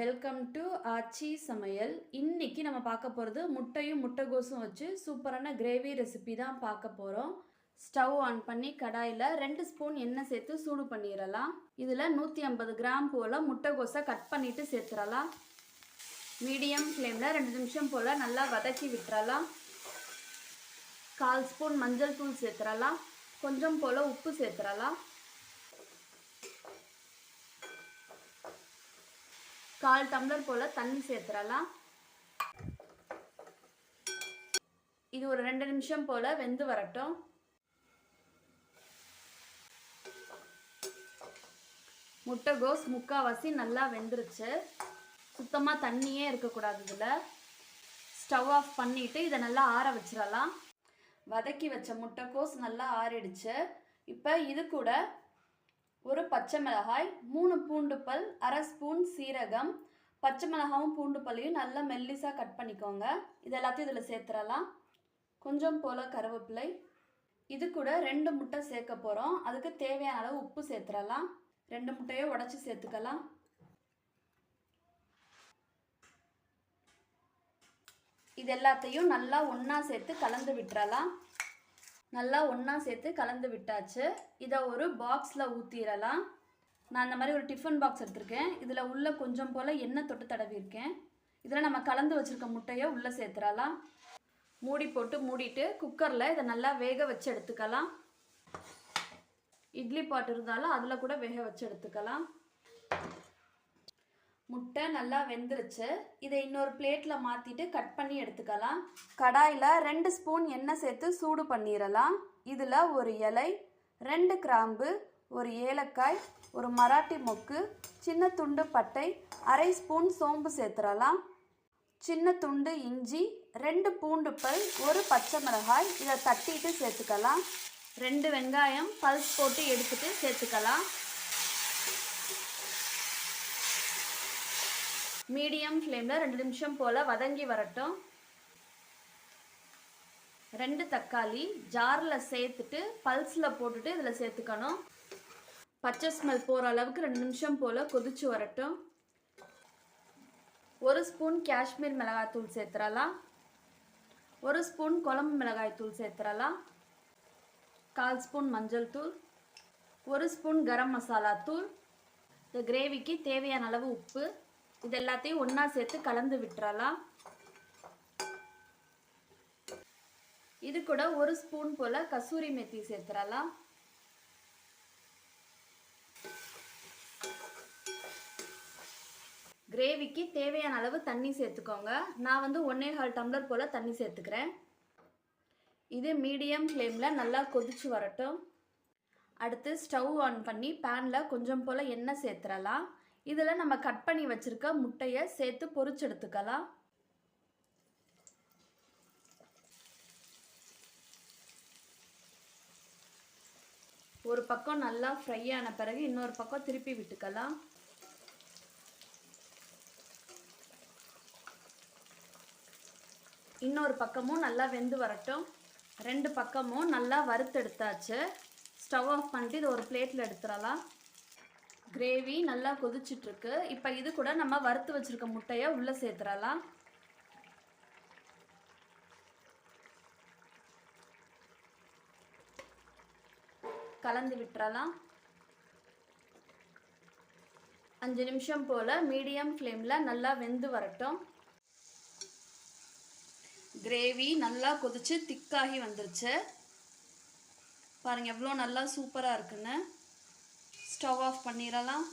Welcome to ஆச்சி சமையல். இன்னைக்கு நம்ம பார்க்க போகிறது முட்டையும் முட்டைகோஸும் வச்சு சூப்பரான கிரேவி ரெசிபி தான் பார்க்க போகிறோம் ஸ்டவ் ஆன் பண்ணி கடாயில் ரெண்டு ஸ்பூன் எண்ணெய் சேர்த்து சூடு பண்ணிடலாம். இதில் நூற்றி ஐம்பது கிராம் போல் முட்டைகோஸை கட் பண்ணிவிட்டு சேர்த்துடலாம். மீடியம் ஃப்ளேமில் ரெண்டு நிமிஷம் போல் நல்லா வதக்கி விட்டுறலாம். கால் ஸ்பூன் மஞ்சள் தூள் சேர்த்துடலாம். கொஞ்சம் போல் உப்பு சேர்த்துடலாம். கால் டம்ளர் போல் தண்ணி சேர்த்துடலாம். இது ஒரு ரெண்டு நிமிஷம் போல் வெந்து வரட்டும். முட்டைகோஸ் முக்கால்வாசி நல்லா வெந்துருச்சு. சுத்தமாக தண்ணியே இருக்கக்கூடாது இதில். ஸ்டவ் ஆஃப் பண்ணிவிட்டு இதை நல்லா ஆற வச்சிடலாம். வதக்கி வச்ச முட்டைக்கோஸ் நல்லா ஆறிடுச்சு. இப்போ இது கூட ஒரு பச்சை மிளகாய் மூணு பூண்டு பல் அரை ஸ்பூன் சீரகம் பச்சை மிளகாவும் பூண்டு பல்லையும் நல்லா மெல்லிஸாக கட் பண்ணிக்கோங்க. இது எல்லாத்தையும் இதில் சேர்த்துடலாம். கொஞ்சம் போல் கருவேப்பிலை. இது கூட ரெண்டு முட்டை சேர்க்க போகிறோம் அதுக்கு தேவையான அளவு உப்பு சேர்த்துடலாம். ரெண்டு முட்டையை உடச்சி சேர்த்துக்கலாம். இது எல்லாத்தையும் நல்லா ஒன்றா சேர்த்து கலந்து விட்டுறலாம். நல்லா ஒன்றா சேர்த்து கலந்து விட்டாச்சு. இதை ஒரு பாக்ஸில் ஊற்றிடலாம் நான் அந்த மாதிரி ஒரு டிஃபன் பாக்ஸ் எடுத்திருக்கேன். இதில் உள்ளே கொஞ்சம் போல் எண்ணெய் தொட்டு தடவிருக்கேன் இதில் நம்ம கலந்து வச்சுருக்க முட்டையை உள்ளே சேர்த்துடலாம். மூடி போட்டு மூடிட்டு குக்கரில் இதை நல்லா வேக வச்சு எடுத்துக்கலாம். இட்லி பாட் இருந்தாலும் அதில் கூட வேக வச்சு எடுத்துக்கலாம். முட்டை நல்லா வெந்துருச்சு. இதை இன்னொரு பிளேட்டில் மாற்றிட்டு கட் பண்ணி எடுத்துக்கலாம். கடாயில் ரெண்டு ஸ்பூன் எண்ணெய் சேர்த்து சூடு பண்ணிடலாம் இதில் ஒரு இலை ரெண்டு கிராம்பு ஒரு ஏலக்காய் ஒரு மராட்டி மொக்கு சின்ன துண்டு பட்டை அரை ஸ்பூன் சோம்பு சேர்த்துடலாம் சின்ன துண்டு இஞ்சி ரெண்டு பூண்டு பல் ஒரு பச்சை மிளகாய் இதை தட்டிட்டு சேர்த்துக்கலாம். ரெண்டு வெங்காயம் பல்ஸ் போட்டு எடுத்துட்டு சேர்த்துக்கலாம். மீடியம் ஃப்ளேமில் ரெண்டு நிமிஷம் போல் வதங்கி வரட்டும். ரெண்டு தக்காளி ஜாரில் சேர்த்துட்டு பல்ஸில் போட்டுட்டு இதில் சேர்த்துக்கணும். பச்சை ஸ்மெல் போகிற அளவுக்கு ரெண்டு நிமிஷம் போல் கொதிச்சு வரட்டும். ஒரு ஸ்பூன் காஷ்மீர் மிளகாய்த்தூள் சேர்த்துறலாம் ஒரு ஸ்பூன் குழம்பு மிளகாய்த்தூள் சேர்த்துறலாம் கால் ஸ்பூன் மஞ்சள் தூள். ஒரு ஸ்பூன் கரம் மசாலா தூள். இந்த கிரேவிக்கு தேவையான அளவு உப்பு. இது எல்லாத்தையும் ஒன்றா சேர்த்து கலந்து விட்டுறலாம். இது கூட ஒரு ஸ்பூன் போல் கசூரி மெத்தி சேர்த்துடலாம் கிரேவிக்கு தேவையான அளவு தண்ணி சேர்த்துக்கோங்க. நான் வந்து ஒன்றே கால் டம்ளர் போல் தண்ணி சேர்த்துக்கிறேன். இது மீடியம் ஃப்ளேமில் நல்லா கொதிச்சு வரட்டும். அடுத்து ஸ்டவ் ஆன் பண்ணி பேனில் கொஞ்சம் போல் எண்ணெய் சேர்த்துடலாம் இதில் நம்ம கட் பண்ணி வச்சுருக்க முட்டையை சேர்த்து பொறிச்செடுத்துக்கலாம் ஒரு பக்கம் நல்லா ஃப்ரை ஆன பிறகு இன்னொரு பக்கம் திருப்பி விட்டுக்கலாம். இன்னொரு பக்கமும் நல்லா வெந்து வரட்டும். ரெண்டு பக்கமும் நல்லா வறுத்தெடுத்தாச்சு. ஸ்டவ் ஆஃப் பண்ணிட்டு இது ஒரு பிளேட்டில் எடுத்துடலாம். கிரேவி நல்லா கொதிச்சிட்ருக்கு. இப்போ இது கூட நம்ம வறுத்து வச்சுருக்க முட்டையை உள்ளே சேர்த்துடலாம் கலந்து விட்டுறலாம். அஞ்சு நிமிஷம் போல் மீடியம் ஃப்ளேமில் நல்லா வெந்து வரட்டும். கிரேவி நல்லா கொதிச்சு திக்காகி வந்துருச்சு. பாருங்கள் எவ்வளோ நல்லா சூப்பராக இருக்குன்னு. ஸ்டவ் ஆஃப் பண்ணிடலாம்.